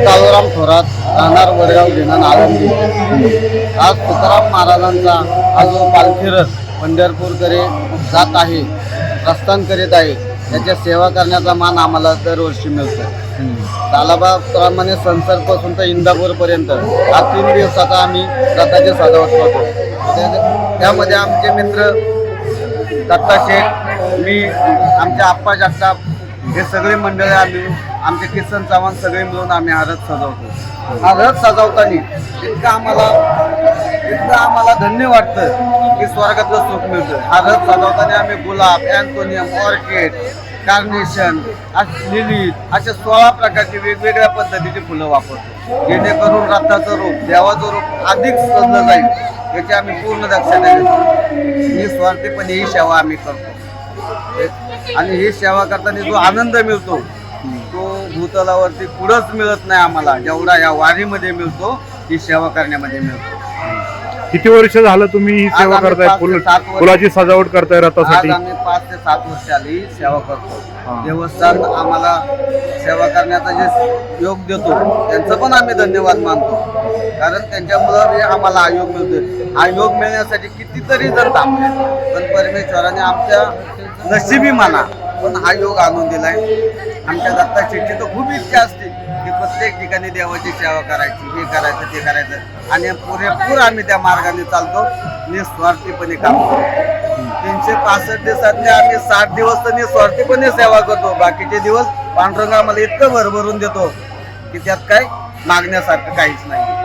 काळूराम थोरात राहणार वडगाव घेणार आळंदी आज तुकाराम महाराजांचा हा जो पालखीरथ पंढरपूरकडे जात आहे प्रस्थान करीत आहे त्याच्या सेवा करण्याचा मान आम्हाला दरवर्षी मिळतो तालाबाप्रमाणे संसदपासून तर इंदापूरपर्यंत हा तीन दिवसाचा आम्ही रथाचे सजावट करतो. त्यामध्ये आमचे मित्र दत्ता शेठ मी आमच्या आप्पा जगताप हे सगळे मंडळी आम्ही आमचे किसन चव्हाण सगळे मिळून आम्ही हा रथ सजवतो. हा रथ सजवताना इतकं आम्हाला इतकं आम्हाला धन्य वाटतं की स्वर्गातलं सुख मिळतं हा रथ सजवताना आम्ही गुलाब अँथोनियम ऑर्किड कार्नेशन लिली अशा सोळा प्रकारची वेगवेगळ्या पद्धतीची फुलं वापरतो. जेणेकरून रथाचं रूप देवाचं रूप अधिक सजलं जाईल याची आम्ही पूर्ण दक्षता घेतो. निस्वार्थीपणे ही सेवा आम्ही करतो. आणि ही सेवा करताना जो आनंद मिळतो तो भूतलावरती पुढंच मिळत नाही आम्हाला. जेवढा या वारीमध्ये मिळतो ही सेवा करण्यामध्ये मिळतो. किती वर्ष झालं तुम्ही ही आज सेवा आम्ही करताय? पाच ते फुल सात वर्ष- फुलाची सजावट करताय रथासाठी. आम्ही पाच ते सात वर्ष आली सेवा करतो. देवस्थान आम्हाला सेवा करण्याचा जे योग देतो त्यांचं पण आम्ही धन्यवाद मानतो. कारण त्यांच्यामुळं हे आम्हाला हा योग मिळतो हा योग मिळण्यासाठी कितीतरी जण थांबले पण परमेश्वराने आमच्या नशिबी माना पण हा योग आणून दिलाय. आमच्या दत्ता शेठची तर खूप इच्छा असते. प्रत्येक ठिकाणी देवाची सेवा करायची हे करायचं ते करायचं. आणि पुरेपूर आम्ही त्या मार्गाने चालतो निस्वार्थीपणे काम करतो. तीनशे पासष्ट दिवसातले आम्ही साठ दिवस तर निस्वार्थीपणे सेवा करतो. बाकीचे दिवस पांडुरंग आम्हाला इतकं भरभरून देतो की त्यात काय मागण्यासारखं काहीच नाही.